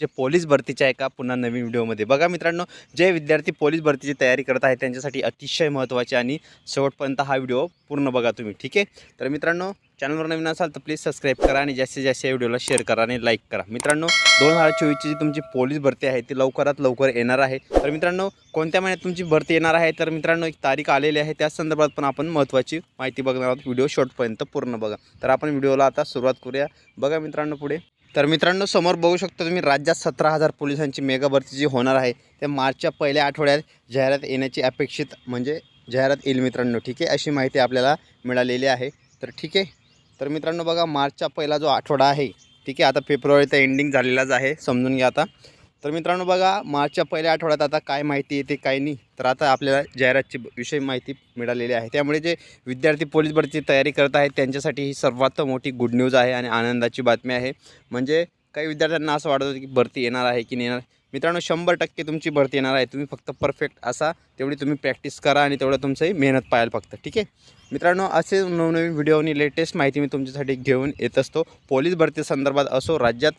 जे पोलीस भरतीचे आहे का पुन्हा नवीन व्हिडिओमध्ये. बघा मित्रांनो जे विद्यार्थी पोलीस भरतीची तयारी करत आहेत त्यांच्यासाठी अतिशय महत्त्वाचे आणि शेवटपर्यंत हा व्हिडिओ पूर्ण बघा तुम्ही ठीक आहे? तर मित्रांनो चॅनलवर नवीन असाल तर प्लीज सबस्क्राईब करा आणि जास्तीत जास्त या व्हिडिओला शेअर करा आणि लाईक करा. मित्रांनो दोन हजार चोवीसची जी तुमची पोलीस भरती आहे ती लवकरात लवकर येणार आहे. तर मित्रांनो कोणत्या महिन्यात तुमची भरती येणार आहे? तर मित्रांनो एक तारीख आलेली आहे त्या संदर्भात पण आपण महत्त्वाची माहिती बघणार आहोत. व्हिडिओ शॉर्टपर्यंत पूर्ण बघा. तर आपण व्हिडिओला आता सुरुवात करूया. बघा मित्रांनो पुढे. तर मित्रांनो समोर बघू शकता तुम्ही राज्यात सतरा हजार पोलिसांची मेगा भरती जी होणार आहे ते मार्चच्या पहिल्या आठवड्यात जाहिरात येण्याची अपेक्षित म्हणजे जाहिरात येईल मित्रांनो ठीक आहे? अशी माहिती आपल्याला मिळालेली आहे. तर ठीक आहे? तर मित्रांनो बघा मार्चचा पहिला जो आठवडा आहे ठीक आहे? आता फेब्रुवारीचा एंडिंग झालेलाच आहे समजून घ्या आता. तर मित्रांनो बघा मार्चच्या पहिल्या आठवड्यात आता काय माहिती येते काय नाही तर आता आपल्याला जाहिरातची विषयी माहिती मिळालेली आहे. त्यामुळे जे विद्यार्थी पोलीस भरतीची तयारी करत आहेत त्यांच्यासाठी ही सर्वात मोठी गुड न्यूज आहे आणि आनंदाची बातमी आहे. म्हणजे काही विद्यार्थ्यांना असं वाटत होतं की भरती येणार आहे की नाही येणार. मित्रांनो शंभर टक्के तुमची भरती येणार आहे. तुम्ही फक्त परफेक्ट असा तेवढी तुम्ही प्रॅक्टिस करा आणि तेवढं तुमचंही मेहनत पाहायला फक्त ठीक आहे? मित्रांनो असे नवनवीन व्हिडिओ आणि लेटेस्ट माहिती मी तुमच्यासाठी घेऊन येत असतो. पोलीस भरती संदर्भात असो राज्यात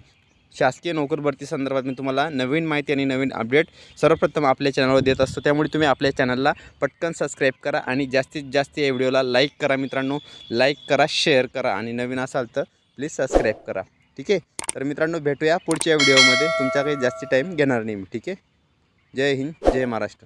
शासकीय नोकर भरती संदर्भात मी तुम्हाला नवीन माहिती आणि नवीन अपडेट सर्वप्रथम आपल्या चॅनलवर देत असतो. त्यामुळे तुम्ही आपल्या चॅनलला पटकन सबस्क्राईब करा आणि जास्तीत जास्त या व्हिडिओला लाईक करा मित्रांनो. लाईक करा शेअर करा आणि नवीन असाल तर प्लीज सबस्क्राईब करा. ठीक आहे? तर मित्रांनो भेटूया पुढच्या व्हिडिओमध्ये. तुमच्या काही जास्ती टाईम घेणार नाही मी. ठीक आहे? जय हिंद जय महाराष्ट्र.